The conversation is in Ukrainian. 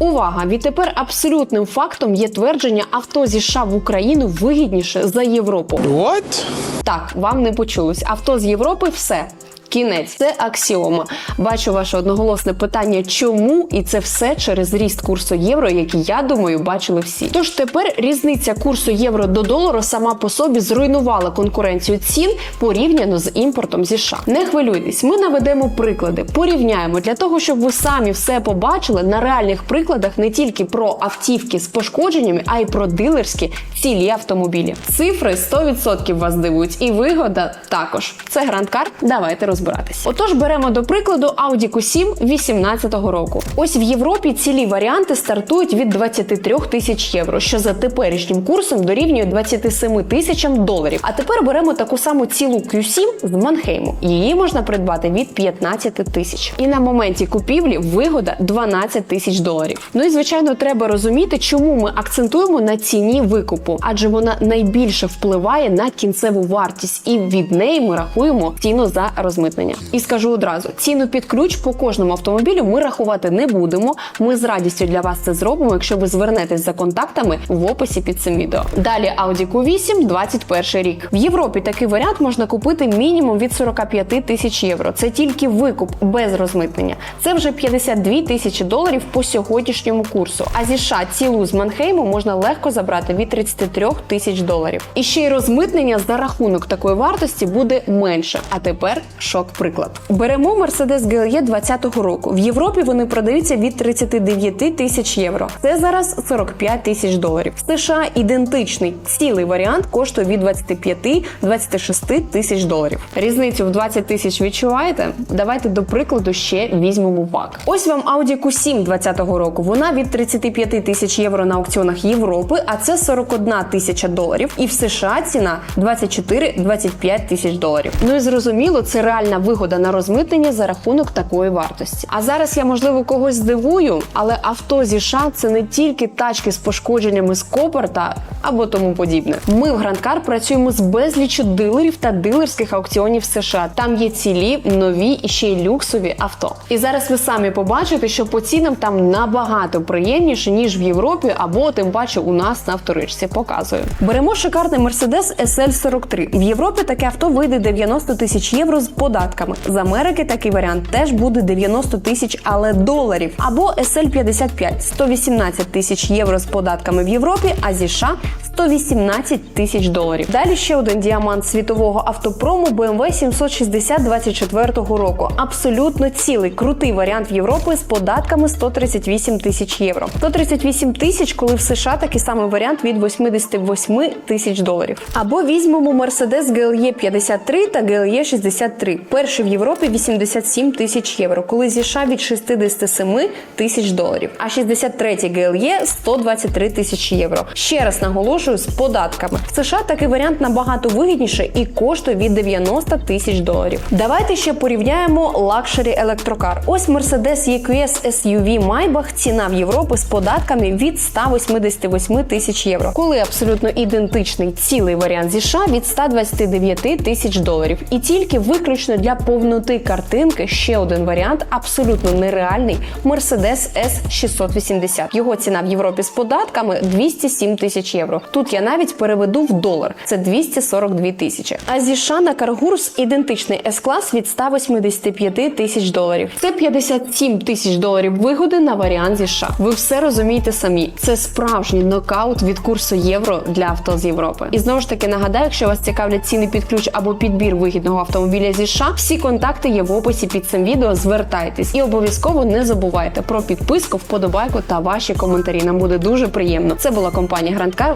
Увага! Відтепер абсолютним фактом є твердження авто зі США в Україну вигідніше за Європу. What? Так, вам не почулось. Авто з Європи все. Кінець це аксіома. Бачу ваше одноголосне питання, чому і це все через ріст курсу євро, який я думаю, бачили всі. Тож тепер різниця курсу євро до долару сама по собі зруйнувала конкуренцію цін порівняно з імпортом зі США. Не хвилюйтесь, ми наведемо приклади, порівняємо для того, щоб ви самі все побачили на реальних прикладах не тільки про автівки з пошкодженнями, а й про дилерські цілі автомобілі. Цифри 100% вас дивують, і вигода також. Це Car, Давайте розбиратись. Отож, беремо до прикладу Audi Q7 18-го року. Ось в Європі цілі варіанти стартують від 23 тисяч євро, що за теперішнім курсом дорівнює 27 тисячам доларів. А тепер беремо таку саму цілу Q7 з Манхейму. Її можна придбати від 15 тисяч. І на моменті купівлі вигода 12 тисяч доларів. Ну і звичайно, треба розуміти, чому ми акцентуємо на ціні викупу, адже вона найбільше впливає на кінцеву вартість, і від неї ми рахуємо ціну за розмитнення. І скажу одразу: ціну під ключ по кожному автомобілю ми рахувати не будемо. Ми з радістю для вас це зробимо, якщо ви звернетесь за контактами в описі під цим відео. Далі Audi Q8 21 рік. В Європі такий варіант можна купити мінімум від 45 тисяч євро. Це тільки викуп без розмитнення. Це вже 52 тисячі доларів по сьогоднішньому курсу. А зі США цілу з Манхейму можна легко забрати від 33 тисяч доларів. І ще й розмитнення за рахунок такої вартості буде менше. А тепер шок-приклад. Беремо Mercedes GLE 2020 року. В Європі вони продаються від 39 тисяч євро. Це зараз 45 тисяч доларів. В США ідентичний цілий варіант коштує від 25-26 тисяч доларів. Різницю в 20 тисяч відчуваєте? Давайте до прикладу ще візьмемо ВАК. Ось вам Audi Q7 2020 року. Вона від 35 тисяч євро на аукціонах Європи, а це 41 тисяча доларів. І в США ціна 24-25 тисяч доларів. Ну і зрозуміло, це реальна вигода на розмитнення за рахунок такої вартості. А зараз я можливо когось здивую, але авто зі США це не тільки тачки з пошкодженнями з Копорта або тому подібне. Ми в Car працюємо з безліччю дилерів та дилерських аукціонів США. Там є цілі, нові і ще й люксові авто. І зараз ви самі побачите, що по цінам там набагато приємніше ніж в Європі, або тим паче у нас на авторичці. Показую. Беремо шикарний Mercedes SL43. В Європі таке авто вийде 90 тисяч євро з податками. З Америки такий варіант теж буде 90 тисяч, але доларів. Або SL55 118 тисяч євро з податками в Європі, а зі США 118 тисяч доларів. Далі ще один діамант світового автопрому BMW 760 24 року. Абсолютно цілий крутий варіант в Європі з податками 138 тисяч євро. 138 тисяч, коли в США такий самий варіант від 88 тисяч доларів. Або візьмемо Mercedes GLE 53 та GLE 63. Перший в Європі 87 тисяч євро, коли зі США від 67 тисяч доларів. А 63 GLE 123 тисячі євро. Ще раз наголошую з податками. В США такий варіант набагато вигідніше і коштує від 90 тисяч доларів. Давайте ще порівняємо лакшері електрокар. Ось Mercedes EQS SUV Maybach ціна в Європі з податками від 188 тисяч євро, коли абсолютно ідентичний цілий варіант зі США від 129 тисяч доларів. І тільки виключно для повноти картинки ще один варіант абсолютно нереальний Mercedes S680. Його ціна в Європі з податками 207 тисяч євро. Тут я навіть переведу в долар. Це 242 тисячі. А зі США на Каргурс ідентичний S-клас від 185 тисяч доларів. Це 57 тисяч доларів вигоди на варіант зі США. Ви все розумієте самі. Це справжній нокаут від курсу євро для авто з Європи. І знову ж таки нагадаю, якщо вас цікавлять ціни під ключ або підбір вигідного автомобіля зі США, всі контакти є в описі під цим відео. Звертайтесь і обов'язково не забувайте про підписку, вподобайку та ваші коментарі. Нам буде дуже приємно. Це була компанія Грандкар.